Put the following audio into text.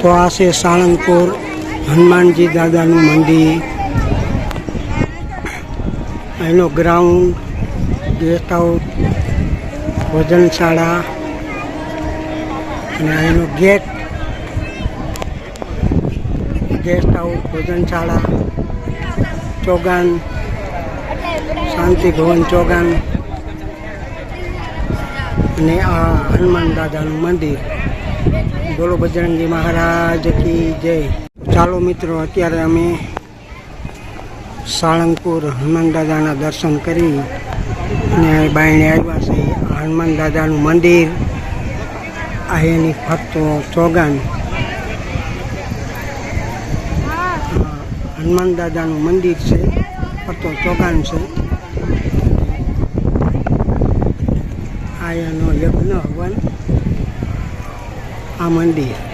તો આ છે સાળંગપુર હનુમાનજી દાદાનું મંદિર. એનો ગ્રાઉન્ડ ગેસ્ટ હાઉસ ભોજનશાળા, અને એનો ગેટ ગેસ્ટ હાઉસ ભોજનશાળા, ચોગાન, શાંતિ ભવન ચોગાન, અને આ હનુમાન દાદાનું મંદિર. બોલો બજરંગી મહારાજ કી જય. ચાલો મિત્રો, અત્યારે અમે સાળંગપુર હનુમાન દાદાના દર્શન કરી અને બાયણે આવ્યા છે હનુમાન દાદાનું મંદિર. આ એની ફરતો ચોગાન. હનુમાન દાદાનું મંદિર છે ફરતો ચોગાન છે. આ એનો યજ્ઞ હવન આ મંદિર